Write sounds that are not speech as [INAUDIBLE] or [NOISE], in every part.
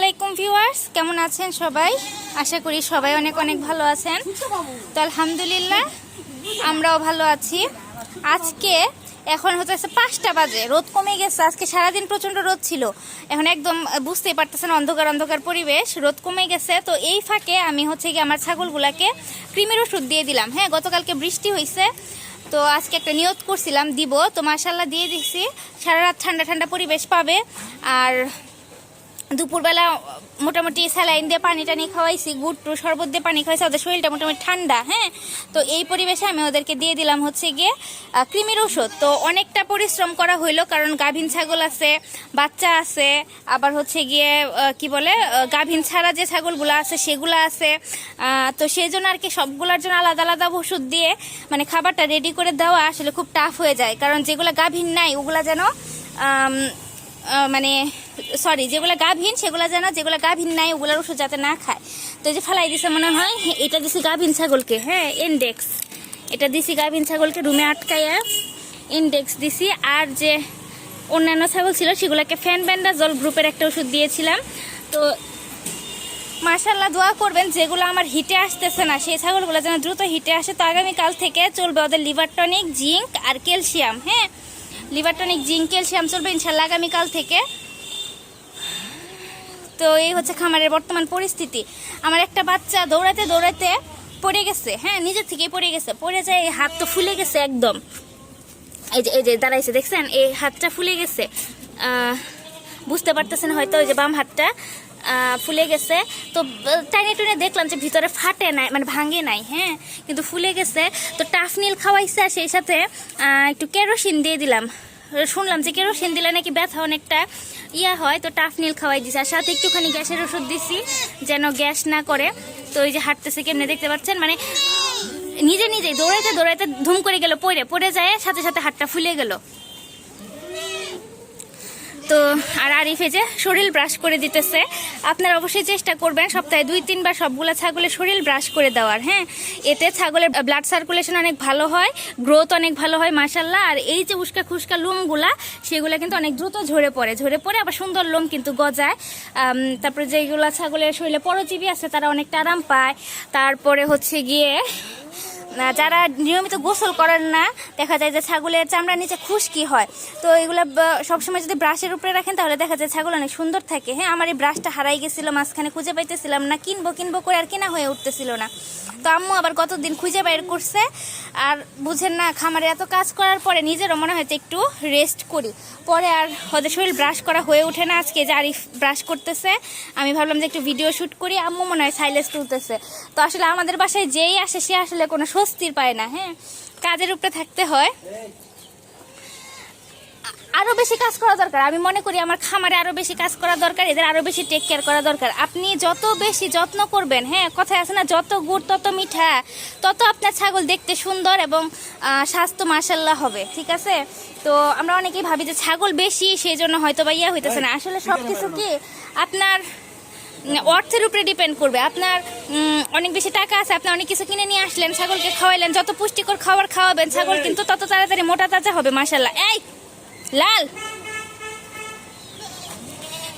আলাইকুম ভিউয়ার্স, কেমন আছেন সবাই? আশা করি সবাই অনেক অনেক ভালো আছেন। তো আলহামদুলিল্লাহ, আমরাও ভালো আছি। আজকে এখন হচ্ছে পাঁচটা বাজে, রোদ কমে গেছে। আজকে সারাদিন প্রচণ্ড রোদ ছিল। এখন একদম বুঝতেই পারতেছেন অন্ধকার অন্ধকার পরিবেশ, রোদ কমে গেছে। তো এই ফাঁকে আমি হচ্ছে গিয়ে আমার ছাগলগুলাকে ক্রিমের ওষুধ দিয়ে দিলাম। হ্যাঁ গতকালকে বৃষ্টি হয়েছে তো আজকে একটা নিয়ত করছিলাম, দিব। তো মার্শাল্লাহ দিয়ে দিচ্ছি সারা রাত ঠান্ডা ঠান্ডা পরিবেশ পাবে। আর দুপুরবেলা মোটামুটি স্যালাইন দিয়ে পানি টানি খাওয়াইছি গুড় টুর শরবত দিয়ে পানি খাওয়াইছি, ওদের শরীরটা মোটামুটি ঠান্ডা হ্যাঁ? তো এই পরিবেশে আমি ওদেরকে দিয়ে দিলাম হচ্ছে গিয়ে কৃমির ওষুধ তো অনেকটা পরিশ্রম করা হইল, কারণ গাভীন ছাগল আছে, বাচ্চা আছে, আবার হচ্ছে গিয়ে কি বলে গাভীন ছাড়া যে ছাগলগুলো আছে, সেগুলো আছে। তো সেই জন্য আর কি সবগুলোর জন্য আলাদা আলাদা ওষুধ দিয়ে মানে খাবারটা রেডি করে দেওয়া আসলে খুব টাফ হয়ে যায়। কারণ যেগুলো গাভীন নাই, ওগুলা যেন মানে সরি, যেগুলো গাভীন সেগুলো যেন, যেগুলো গাভীন নাই, ওগুলোর ওষুধ যাতে না খায়। তো যে ফেলাই দিছে মনে হয়, এটা দিছি গাভীন ছাগলকে হ্যাঁ ইন্ডেক্স এটা দিছি গাভীন ছাগলকে রুমে আটকাইয়া ইন্ডেক্স দিছি। আর যে অন্যান্য ছাগল ছিল, সেগুলোকে ফ্যান ব্যান্ডা জল গ্রুপের একটা ওষুধ দিয়েছিলাম। তো মার্শাল্লাহ দোয়া করবেন, যেগুলো আমার হিটে আসতেছে না, সেই ছাগলগুলো যেন দ্রুত হিটে আসে। তো আগামীকাল থেকে চলবে ওদের লিভার টনিক জিঙ্ক আর ক্যালসিয়াম হ্যাঁ। লিভার টনিক জিঙ্ক ক্যালসিয়াম চলবে ইনশাল্লাহ আগামীকাল থেকে। তো এই হচ্ছে খামারের বর্তমান পরিস্থিতি। আমার একটা বাচ্চা দৌড়াতে দৌড়াতে পড়ে গেছে হ্যাঁ নিজের থেকেই পড়ে গেছে। পড়ে যায় হাত তো ফুলে গেছে একদম। এই যে এই যে দাঁড়াইছে, দেখছেন? এই হাতটা ফুলে গেছে। বুঝতে পারতেছেন হয়তো ওই যে বাম হাতটা ফুলে গেছে। তো, টাইনে টুনে দেখলাম যে ভিতরে ফাটে নাই মানে ভাঙে নাই হ্যাঁ কিন্তু ফুলে গেছে। তো টাফ নীল খাওয়াইছে সেই সাথে একটু কেরোসিন দিয়ে দিলাম। শুনলাম যে কেরোসিন দিলে নাকি ব্যথা অনেকটা। ইয়া হয়, তো টাফ নীল খাওয়াই দিছে। আর সাথে একটুখানি গ্যাসের ওষুধ দিছি, যেন গ্যাস না করে। তো ওই যে হাঁটতেছে কেমনি দেখতে পাচ্ছেন? মানে নিজে নিজে দৌড়াইতে দৌড়াইতে ধুম করে গেল পড়ে পড়ে যায়, সাথে সাথে হাতটা ফুলে গেল। তো আর আরিফে যে শরীর ব্রাশ করে দিতেছে, আপনারা অবশ্যই চেষ্টা করবেন সপ্তাহে দুই, তিনবার সবগুলো ছাগলের শরীর ব্রাশ করে দেওয়ার হ্যাঁ? এতে ছাগলের ব্লাড সার্কুলেশন অনেক ভালো হয় গ্রোথ অনেক ভালো হয় মাসাল্লাহ আর এই যে উস্কা খুস্কা লোমগুলা, সেগুলো কিন্তু অনেক দ্রুত ঝরে পড়ে ঝরে পড়ে আবার সুন্দর লোম কিন্তু গজায়। তারপরে যেগুলো ছাগলের শরীরে পরজীবী আছে, তারা অনেকটা আরাম পায়। তারপরে হচ্ছে গিয়ে যারা নিয়মিত গোসল করেন না, দেখা যায় যে ছাগলের চামড়ার নিচে খুশকি হয়। তো এগুলো সবসময় যদি ব্রাশের উপরে রাখেন, তাহলে দেখা যায় ছাগল অনেক সুন্দর থাকে। হ্যাঁ আমার এই ব্রাশটা হারাই গেছিল, মাঝখানে খুঁজে পাইতেছিলাম না, কিনবো কিনবো করে আর কেনা হয়ে উঠতেছিল না। তো আম্মু আবার কতদিন খুঁজে বাইর করছে, আর বুঝেন না, খামারে এত কাজ করার পরে নিজেরও মনে হয় একটু রেস্ট করি। পরে আর ওদের শরীর ব্রাশ করা হয়ে ওঠে না, আজকে যে আরিফ ব্রাশ করতেছে, আমি ভাবলাম যে একটু ভিডিও শুট করি, আম্মু মনে হয় সাইলেন্স তুলতেছে। তো আসলে আমাদের বাসায় যেই আসে, সে আসলে কোনো স্বস্তির পায় না হ্যাঁ? কাজের উপরে থাকতে হয়। আ- আরও বেশি কাজ করা দরকার। আমি মনে করি আমার খামারে আরও বেশি কাজ করা দরকার, এদের আরও বেশি টেক কেয়ার করা দরকার। আপনি যত বেশি যত্ন করবেন হ্যাঁ কথায় আছে না, যত গুড় তত মিঠা, তত আপনার ছাগল দেখতে সুন্দর এবং স্বাস্থ্য মাসাল্লাহ হবে, ঠিক আছে? তো আমরা অনেকেই ভাবি যে ছাগল বেশি, সেই জন্য হয়তো বা ইয়া হইতেছে না। আসলে সবকিছু কি আপনার অর্থের উপরে ডিপেন্ড করবে। আপনার অনেক বেশি টাকা আছে আপনি অনেক কিছু কিনে নিয়ে আসলেন ছাগলকে খাওয়াইলেন যত পুষ্টিকর খাবার খাওয়াবেন ছাগল কিন্তু তত তাড়াতাড়ি মোটা তাজা হবে মাসাল্লাহ এই লাল!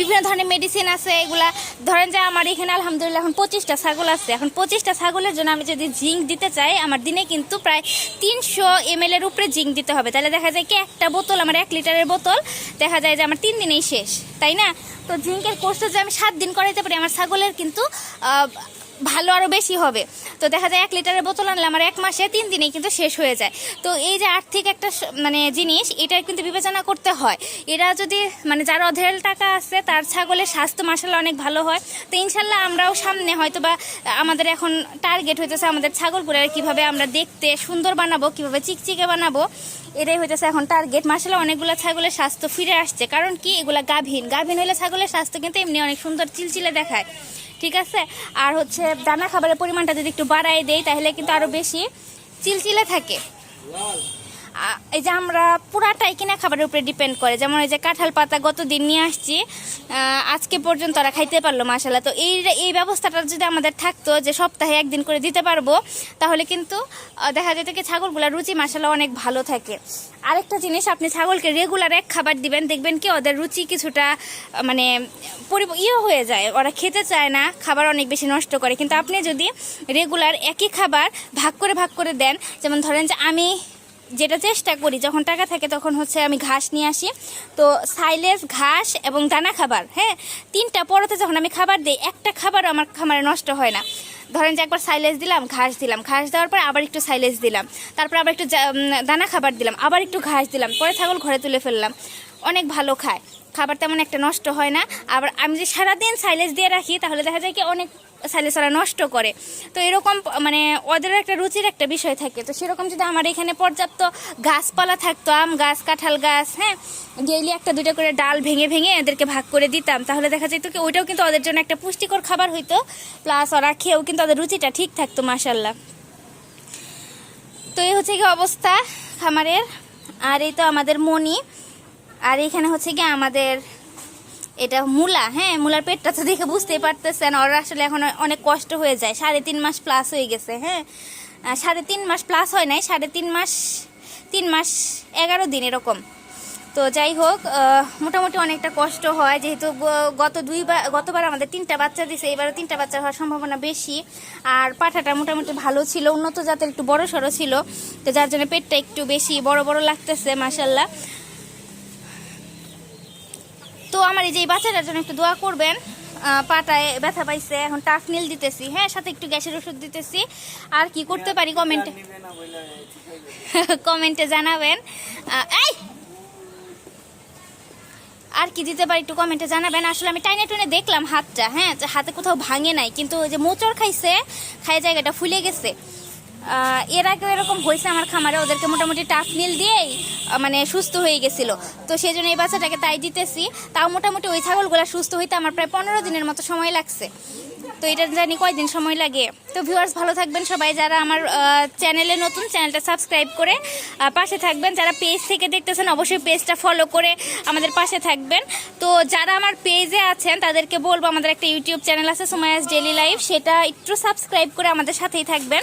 বিভিন্ন ধরনের মেডিসিন আছে, এগুলা। ধরেন যে আমার এখানে আলহামদুলিল্লাহ এখন পঁচিশটা ছাগল আছে। এখন পঁচিশটা ছাগলের জন্য আমি যদি জিঙ্ক দিতে চাই, আমার দিনে কিন্তু প্রায় তিনশো এম এর উপরে জিঙ্ক দিতে হবে। তাহলে দেখা যায় কি একটা বোতল, আমার এক লিটারের বোতল, দেখা যায় যে আমার তিন দিনেই শেষ, তাই না? তো জিঙ্কের কোর্সটা যে আমি সাত দিন করাইতে পারি, আমার ছাগলের কিন্তু ভালো আরও বেশি হবে। তো দেখা যায় এক লিটারের বোতল আনলে আমার এক মাসে তিন দিনেই কিন্তু শেষ হয়ে যায়। তো এই যে আর্থিক একটা মানে জিনিস এটা কিন্তু বিবেচনা করতে হয়। এরা যদি মানে যার অধের টাকা আছে, তার ছাগলের স্বাস্থ্য মাসাল্লাহ অনেক ভালো হয়। তো ইনশাল্লাহ আমরাও সামনে হয়তো বা আমাদের এখন টার্গেট হইতেছে আমাদের ছাগলগুলো কীভাবে আমরা দেখতে সুন্দর বানাবো, কীভাবে চিকচিকে বানাবো। এটাই হইতেছে এখন টার্গেট মাসাল্লাহ অনেকগুলো ছাগলের স্বাস্থ্য ফিরে আসছে। কারণ কি? এগুলা গাভীন। গাভীন হলে ছাগলের স্বাস্থ্য কিন্তু এমনি অনেক সুন্দর, চিলচিলে দেখায়। ঠিক আছে? আর হচ্ছে দানা খাবারের পরিমাণটা যদি একটু বাড়াই দেই, তাহলে কিন্তু আরও বেশি চিলচিলে থাকে। এই যে আমরা পুরাটাই কিনা খাবারের উপরে ডিপেন্ড করে। যেমন এই যে কাঁঠাল পাতা গত দিন নিয়ে আসছি আজকে পর্যন্ত ওরা খাইতে পারল মাসালা তো এই এই ব্যবস্থাটা যদি আমাদের থাকতো যে সপ্তাহে একদিন করে দিতে পারব, তাহলে কিন্তু দেখা যেত কি ছাগলগুলোর রুচি মাসালা অনেক ভালো থাকে। আরেকটা জিনিস, আপনি ছাগলকে রেগুলার এক খাবার দিবেন, দেখবেন কি ওদের রুচি কিছুটা মানে পরিব ইয়ে হয়ে যায়। ওরা খেতে চায় না, খাবার অনেক বেশি নষ্ট করে। কিন্তু আপনি যদি রেগুলার একই খাবার ভাগ করে ভাগ করে দেন, যেমন ধরেন যে আমি যেটা চেষ্টা করি, যখন টাকা থাকে তখন হচ্ছে আমি ঘাস নিয়ে আসি। তো সাইলেজ, ঘাস এবং দানা খাবার হ্যাঁ? তিনটা পরতে যখন আমি খাবার দিই, একটা খাবারও আমার খামারে নষ্ট হয় না। ধরেন যে একবার সাইলেজ দিলাম, ঘাস দিলাম। ঘাস দেওয়ার পর আবার একটু সাইলেজ দিলাম। তারপর আবার একটু দানা খাবার দিলাম, আবার একটু ঘাস দিলাম। পরে ছাগল ঘরে তুলে ফেললাম। অনেক ভালো খায়। খাবার তেমন একটা নষ্ট হয় না। আবার আমি যে সারাদিন সাইলেজ দিয়ে রাখি, তাহলে দেখা যায় কি অনেক সাইলেজ ওরা নষ্ট করে। তো এরকম মানে ওদের একটা রুচির একটা বিষয় থাকে। তো সেরকম যদি আমার এখানে পর্যাপ্ত গাছপালা থাকতো, আম গাছ, কাঁঠাল গাছ হ্যাঁ ডেইলি একটা দুটো করে ডাল ভেঙে ভেঙে এদেরকে ভাগ করে দিতাম, তাহলে দেখা যেত কি ওইটাও কিন্তু ওদের জন্য একটা পুষ্টিকর খাবার হইতো। প্লাস ওরা খেয়েও কিন্তু ওদের রুচিটা ঠিক থাকতো মাসাল্লাহ তো এই হচ্ছে কি অবস্থা খামারের। আর এই তো আমাদের মনি আর এখানে হচ্ছে কি আমাদের এটা মূলা হ্যাঁ মূলার পেটটা তো দেখে বুঝতেই পারতেছেন, ওর আসলে এখন অনেক কষ্ট হয়ে যায়, সাড়ে তিন মাস প্লাস হয়ে গেছে হ্যাঁ। সাড়ে তিন মাস প্লাস হয় নাই, সাড়ে তিন মাস তিন মাস এগারো দিন এরকম। তো যাই হোক মোটামুটি অনেকটা কষ্ট হয়, যেহেতু গত দুইবার গতবার আমাদের তিনটা বাচ্চা দিছে, এবারও তিনটা বাচ্চা হওয়ার সম্ভাবনা বেশি। আর পাঠাটা মোটামুটি ভালো ছিল, উন্নত জাতের একটু বড় সড়ো ছিল, তো যার জন্য পেটটা একটু বেশি বড় বড় লাগতেছে মাসাল্লাহ তো আমার এই যে বাচ্চাটার জন্য একটু দোয়া করবেন পাটায় ব্যথা পাইছে, এখন টাফ নীল দিতেছি হ্যাঁ সাথে একটু গ্যাসের ওষুধ দিতেছি। আর কি করতে পারি কমেন্টে? [LAUGHS] কমেন্টে জানাবেন। এই! আর কি দিতে পারি একটু কমেন্টে জানাবেন। আসলে আমি টাইনে টুনে দেখলাম হাতটা হ্যাঁ হাতে কোথাও ভাঙে নাই, কিন্তু ওই যে মোচড় খাইছে খাই জায়গাটা ফুলে গেছে। এর আগেও এরকম হয়েছে, আমার খামারে ওদেরকে মোটামুটি টাফ নীল দিয়েই মানে সুস্থ হয়ে গেছিল। তো সেই জন্য এই বাচ্চাটাকে তাই দিতেছি। তাও মোটামুটি ওই ছাগলগুলো সুস্থ হইতে আমার প্রায় পনেরো দিনের মতো সময় লাগছে। তো এটা জানি কয়দিন সময় লাগে। তো ভিউয়ার্স ভালো থাকবেন সবাই, যারা আমার চ্যানেলে নতুন চ্যানেলটা সাবস্ক্রাইব করে পাশে থাকবেন। যারা পেজ থেকে দেখতেছেন, অবশ্যই পেজটা ফলো করে আমাদের পাশে থাকবেন। তো যারা আমার পেজে আছেন, তাদেরকে বলব, আমাদের একটা ইউটিউব চ্যানেল আছে সুমায়াস ডেলি লাইফ সেটা একটু সাবস্ক্রাইব করে আমাদের সাথেই থাকবেন।